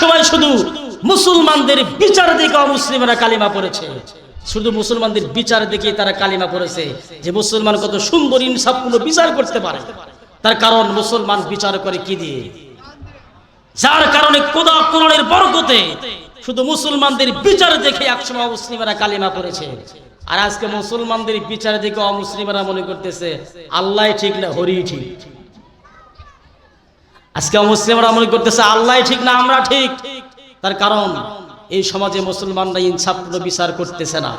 সময় শুধু মুসলমানদের বিচার দিকে অমুসলিমরা কালিমা পড়েছে। শুধু মুসলমানদের বিচার দিকে তারা কালিমা পড়েছে যে মুসলমান কত সুন্দর ইনসাফপূর্ণ বিচার করতে পারে। তার কারণ মুসলমান বিচার করে কি দিয়ে? যার কারণে কোদা কোরআনের বরকতে শুধু মুসলমানদের বিচার দেখে একসময় অমুসলিমরা কালিমা পড়েছে। আর আজকে মুসলমানদের বিচার দেখে অমুসলিমরা মনে করতেছে, আল্লাহ ঠিক না হরি ঠিক। আজকে মুসলিমরা মনে করতেছে আল্লাহ ঠিক না, আমরা ঠিক। তার কারণ, এই সমাজে মুসলমানরা ইনসাফপূর্ণ বিচার করতেছে না।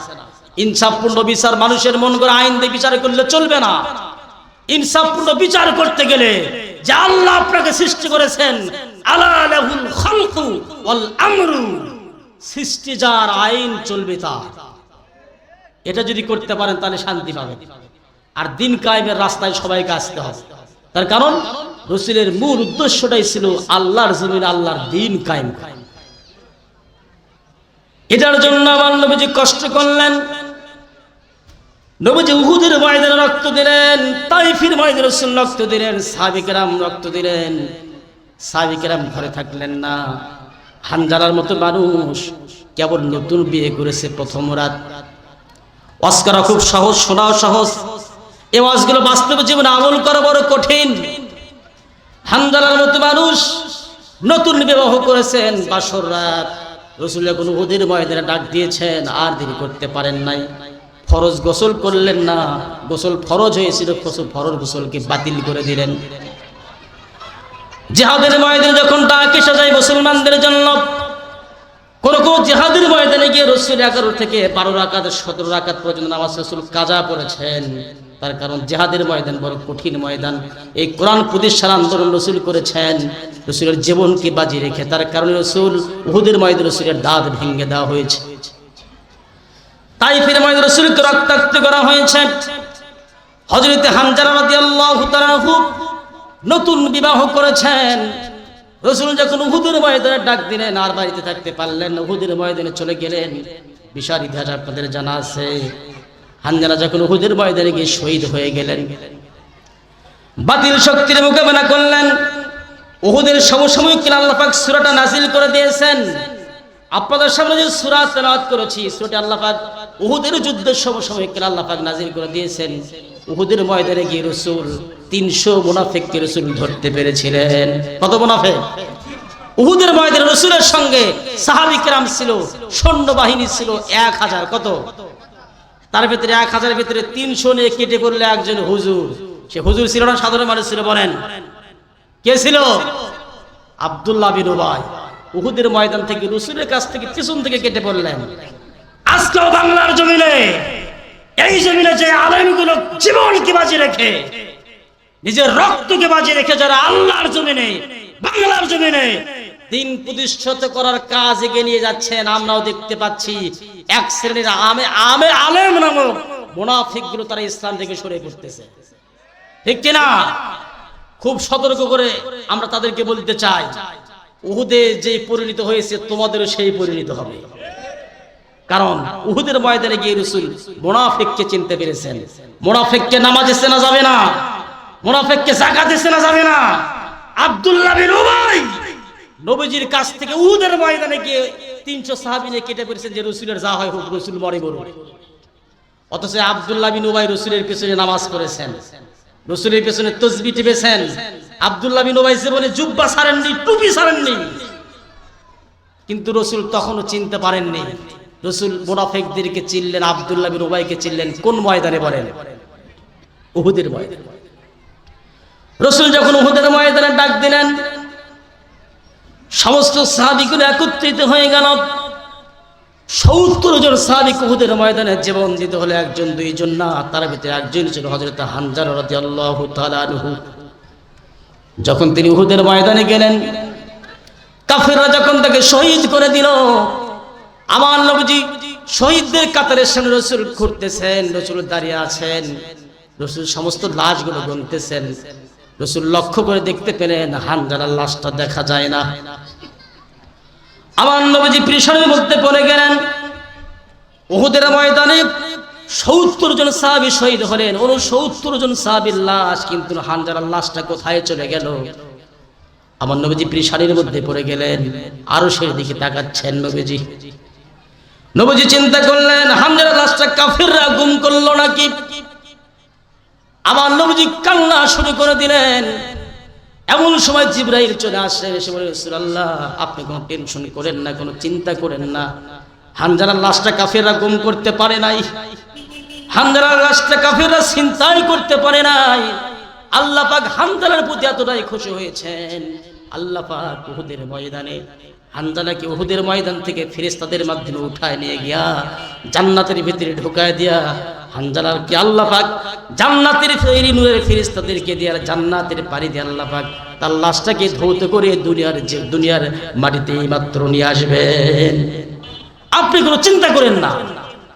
ইনসাফপূর্ণ বিচার মানুষের মন করে আইন দিয়ে বিচার করলে চলবে না। ইনসাফপূর্ণ বিচার করতে গেলে যে আল্লাহ আপনাকে সৃষ্টি করেছেন, আলা লাহুল খালকু ওয়াল আমরু, সৃষ্টি যার আইন চলবে তার এটা যদি করতে পারেন তাহলে শান্তি পাবেন। আর দিন কায়েমের রাস্তায় সবাইকে আসতে হবে। তার কারণ রসুলের মূল উদ্দেশ্যটাই ছিল আল্লাহর জমিন আল্লাহর দিন কায়েম এটার জন্য আমার নবীজি কষ্ট করলেন। নবীজি উহুদের ময়দানে রক্ত দিলেন, তাইফির ময়দানে রসুল রক্ত দিলেন সাবিকেরাম রক্ত দিলেন। সাবিকেরাম ঘরে থাকলেন না। হানজালার মতো মানুষ, কেবল নতুন বিয়ে করেছে প্রথম রাত। অস্কারা খুব সহজ, শোনাও সহজ। এ ওয়াজগুলো বাস্তব জীবনে আমল করা বড় কঠিন। হামদালার মতো মানুষ নতুন বিবাহ করেছেন বাসর রাত। রসুল যখন উহুদের ময়দানে ডাক দিয়েছেন, আর দেরি করতে পারেন নাই। ফরজ গোসল করলেন না, গোসল ফরজ হয়েছিল, গোসল ফরজ গোসলকে বাতিল করে দিলেন। জেহাদের ময়দানে যখন ডাক এসে যায় মুসলমানদের জন্য, কোন কোন জেহাদের ময়দানে গিয়ে রসুল এগারো থেকে বারো রাকাত, সতেরো রাকাত পর্যন্ত নামাজ রসুল কাজা পড়েছেন। তার কারণ জেহাদের ময়দান বড় কঠিন ময়দান। এই কোরআন প্রতিষ্ঠান আন্দোলন রসুল করেছেন। রসুলের জীবনকে বাজি রেখে তার কারণে রসুল উহুদের ময়দান রসুলের দাঁত ভেঙে দেওয়া হয়েছে। তাই ফিরে ময়দান রসুলকে রক্তাক্ত করা হয়েছে। হজরতে হামজারা নতুন বিবাহ করেছেন। রসুল যখন উহুদের ময়দানে ডাক দিলেন, আর বাড়িতে থাকতে পারলেন উহুদের ময়দানে চলে গেলেন। বিশাল ইতিহাস আপনাদের জানা আছে। হানজালা যখন উহুদের ময়দানে গিয়ে শহীদ হয়ে গেলেন, বাতিল শক্তির মোকাবেলা করলেন, উহুদের সমসাময়িক আল্লাহ পাক সূরাটা নাজিল করে দিয়েছেন। আপনাদের সামনে যে সূরা তেলাওয়াত করেছি, সূরাটি আল্লাহ পাক উহুদের যুদ্ধের সমসাময়িক আল্লাহ পাক নাজিল করে দিয়েছেন। উহুদের ময়দানে গিয়ে রসুল তিনশো মুনাফেককে রসুল ধরতে পেরেছিলেন। কত মুনাফেক? উহুদের ময়দানে রসুলের সঙ্গে সাহাবিকরাম ছিল সৈন্য বাহিনী ছিল এক হাজার, কত? তার ভিতরে এক হাজারের ভিতরে তিনশো নিয়ে কেটে পড়লে একজন হুজুর। সে হুজুর ছিল না, সাধারণ মানুষ ছিল, বলেন। কে ছিল? আব্দুল্লাহ বিন উহুদের ময়দান থেকে রসুলের কাছ থেকে পিছন থেকে কেটে পড়লেন। বাংলার জমিনে, এই জমিনে যে জীবনকে বাজি রেখে, নিজের রক্তকে বাজি রেখে যারা আল্লাহর জমিনে, বাংলার জমিনে দিন প্রতিষ্ঠিত করার কাজ এগিয়ে নিয়ে যাচ্ছেন, আমরাও দেখতে পাচ্ছি। এক শ্রেণির আমে আমে, আলেম নামক মুনাফিকগুলো তারা ইসলাম থেকে সরে পড়তেছে। ঠিক কিনা? খুব সতর্ক করে আমরা তাদেরকে বলতে চাই, উহুদে যে পরিণত হয়েছে, তোমাদেরও সেই পরিণত হবে। কারণ উহুদের ময়দানে গিয়ে রসুল মোনাফেককে চিনতে পেরেছেন। মোনাফেককে নামাজে চেনা যাবে না। মোনাফেককে জাকাতে চেনা যাবে না। আব্দুল্লাহ বিন উবাই নবীজির কাছ থেকে উহুদের ময়দানে গিয়ে তিনশো সাহাবিনে কেটে পেরেছেন যে রসুলের যা হয় হোক, রসুল মরে বলুন অথচ আবদুল্লাহ বিন রসুলের পেছনে নামাজ পড়েছেন। রসুলের পেছনে তসবি টিপেছেন। আব্দুল্লাহ বিন জীবনে জুব্বা সারেননি, টুপি সারেননি। কিন্তু রসুল তখনও চিনতে পারেননি। রসুল মোনাফেকদেরকে চিনলেন, আব্দুল্লাহ বিন চিনলেন, কোন ময়দানে বলেন উহুদের ময়দানে। রসুল যখন উহুদের ময়দানে ডাক দিলেন সমস্ত সাহাবিগুলো একত্রিত হয়ে গেল। সত্তর জন সাহাবি উহুদের ময়দানে জীবন দিতে হলে, একজন, দুইজন, না, তার ভিতরে একজন ছিল হজরত হানজার রাদিয়াল্লাহু তাআলা আনহু। যখন তিনি উহুদের ময়দানে গেলেন, কাফেররা যখন তাকে শহীদ করে দিল, আমার নবজি শহীদদের কাতারের সামনে রসুল ঘুরতেছেন, রসুল দাঁড়িয়ে আছেন, রসুল সমস্ত লাশগুলো গুনতেছেন। রসুল লক্ষ্য করে দেখতে পেলেন হানজালার লাশটা দেখা যায় না। আমার নবজি প্রিশনের মধ্যে পড়ে গেলেন, উহুদের ময়দানে সত্তর জন সাহাবি শহীদ হলেন, উনসত্তর জন সাহাবির লাশ, কিন্তু হানজালার লাশটা কোথায় চলে গেল? আমার নবীজি প্রিসারির মধ্যে পড়ে গেলেন, আরও সেই দিকে তাকাচ্ছেন নবীজি। নবীজি চিন্তা করলেন, হামজার লাশটা কাফিররা গুম করল নাকি? আমার নবীজি কান্না শুরু করে দিলেন। এমন সময় জিব্রাইল চলে আসলেন এসে বলে আল্লাহ আপনি কোনো টেনশন করেন না, কোনো চিন্তা করেন না। হামজারার লাশটা কাফেররা গুম করতে পারে নাই। হামজারার লাশটা কাফেররা চিন্তাই করতে পারে নাই। আল্লাহ পাক হামজালার প্রতি এতটাই খুশি হয়েছেন। আল্লাহ পাক উহুদের ময়দানে হানজালাকে উহুদের ময়দান থেকে ফেরেশতাদের মাধ্যমে উঠায় নিয়ে গিয়া জান্নাতের ভিতরে ঢুকায় দিয়া হানজালার কি আল্লাহ পাক জান্নাতের ফেরি নূরের ফেরেশতাদেরকে দিয়ে জান্নাতের পানি দিয়ে আল্লাহ পাক তার লাশটাকে ধৌত করে দুনিয়ার যে, দুনিয়ার মাটিতে মাত্র নিয়ে আসবেন। আপনি কোনো চিন্তা করেন না।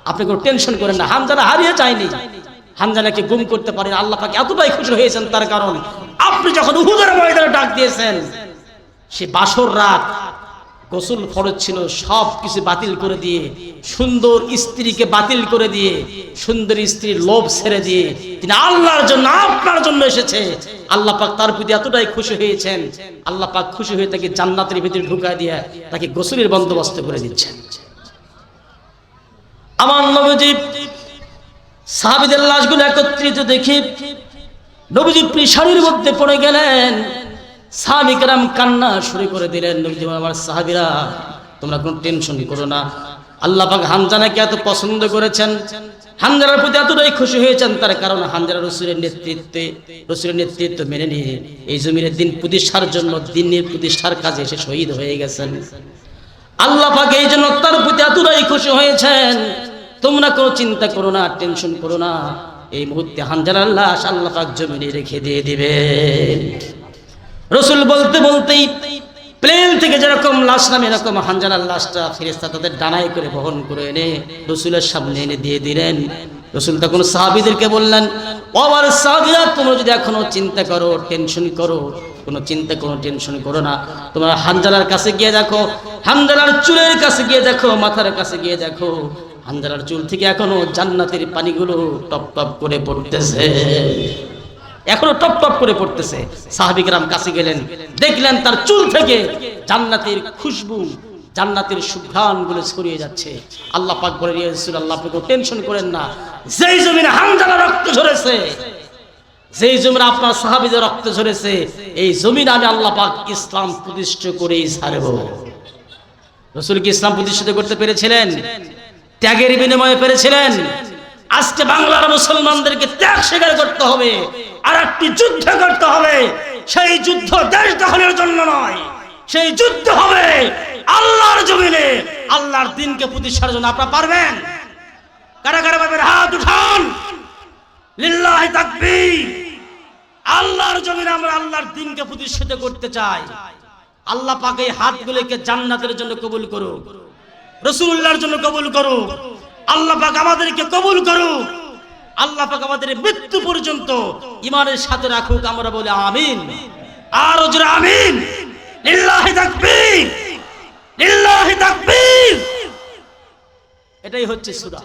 আপনি কোনো টেনশন করেন না। হামজালা হারিয়ে যায়নি। হামজালাকে গুম করতে পারেন। আল্লাহ পাক এতটাই খুশি হয়েছেন তার কারণ। আপনি যখন উহুদের ময়দানে ডাক দিয়েছেন, সে বাসর রাত গোসল ফরজ ছিল, সব কিছু বাতিল করে দিয়ে, সুন্দর স্ত্রীকে বাতিল করে দিয়ে, সুন্দর স্ত্রীর লোভ ছেড়ে দিয়ে, তিনি আল্লাহর জন্য, আপনার জন্য এসেছে। আল্লাহ পাক তার প্রতি এতটাই খুশি হয়েছেন। আল্লাহ পাক খুশি হয়ে তাকে জান্নাতের ভিতরে ঢুকায় দিয়ে, তাকে গোসলের বন্দোবস্ত করে দিচ্ছেন। আমার নবীজি, সাহাবিদের লাশগুলো একত্রিত দেখি নবীজি প্রিসারির মধ্যে পড়ে গেলেন। সাহাবিকেরাম কান্না শুরু করে দিলেন। নবীজি আমার সাহাবিরা, তোমরা কোনো টেনশন করো না। আল্লাহ পাক হামজানাকে এত পছন্দ করেছেন। হামজারার প্রতি এতটাই খুশি হয়েছেন, তার কারণ হামজারা রসুলের নেতৃত্বে, রসুলের নেতৃত্ব মেনে নিয়ে এই জমিনের দিন প্রতিষ্ঠার জন্য, দিনের প্রতিষ্ঠার কাজে এসে শহীদ হয়ে গেছেন। আল্লাহ পাক এই জন্য তার প্রতি এতটাই খুশি হয়েছেন। তোমরা কোনো চিন্তা করো না, টেনশন করো না। এই মুহূর্তে হানজালার লাশ আল্লাহ পাক জমিনে রেখে দিয়ে দিবে রসুল বলতে বলতেই প্লেন থেকে যেরকম লাশ নামে এরকম হানজালার লাশটা ফেরেস্তা তাদের ডানায় করে বহন করে এনে রসুলের সামনে এনে দিয়ে দিলেন। রসুল তখন সাহাবিদেরকে বললেন, ও আমার সাহাবিরা, তোমরা যদি এখনও চিন্তা করো, টেনশন করো, কোনো চিন্তা, কোনো টেনশন করো না। তোমরা হানজালার কাছে গিয়ে দেখো, হানজালার চুলের কাছে গিয়ে দেখো, মাথার কাছে গিয়ে দেখো, হানজালার চুল থেকে এখনও জান্নাতের পানিগুলো টপ টপ করে পড়তেছে। এখনও টপ টপ করে পড়তেছে। সাহাবিকরাম কাছে গেলেন, দেখলেন তার চুল থেকে জান্নাতের খুশবু, জান্নাতের সুঘ্রাণগুলো ছড়িয়ে যাচ্ছে। আল্লাহ পাক বলে দিয়েছিল আল্লাহ কোনো টেনশন করেন না। যেই জমিনে হামজালা রক্ত ঝরেছে, যেই জমিনে আপনার সাহাবিদের রক্ত ঝরেছে, এই জমিন আমি আল্লাহ পাক ইসলাম প্রতিষ্ঠা করেই ছাড়ব। রসুল কি ইসলাম প্রতিষ্ঠিত করতে পেরেছিলেন? ত্যাগের বিনিময়ে পেরেছিলেন? আজকে বাংলার মুসলমানদেরকে ত্যাগ স্বীকার করতে হবে। আর একটি যুদ্ধ করতে হবে। সেই যুদ্ধ দেশ দখলের জন্য নয়। সেই যুদ্ধ হবে আল্লাহর জমিনে। আল্লাহর দিনকে প্রতিষ্ঠার জন্য আপনারা পারবেন? কারা কারা পারবেন? হাত উঠান। আল্লাহর জমিনে আমরা আল্লাহর দিনকে প্রতিষ্ঠিত করতে চাই। আল্লাহ পাক এই হাতগুলোকে জান্নাতের জন্য কবুল করুক। রসুল্লাহর জন্য কবুল করুক। আল্লাহ পাক আমাদেরকে কবুল করুক। আল্লাহ পাক আমাদের মৃত্যু পর্যন্ত ইমানের সাথে রাখুক আমরা বলি আমিন। আর ওজরা আমিন। লিল্লাহি তাকবীর। লিল্লাহি তাকবীর। এটাই হচ্ছে সূরা।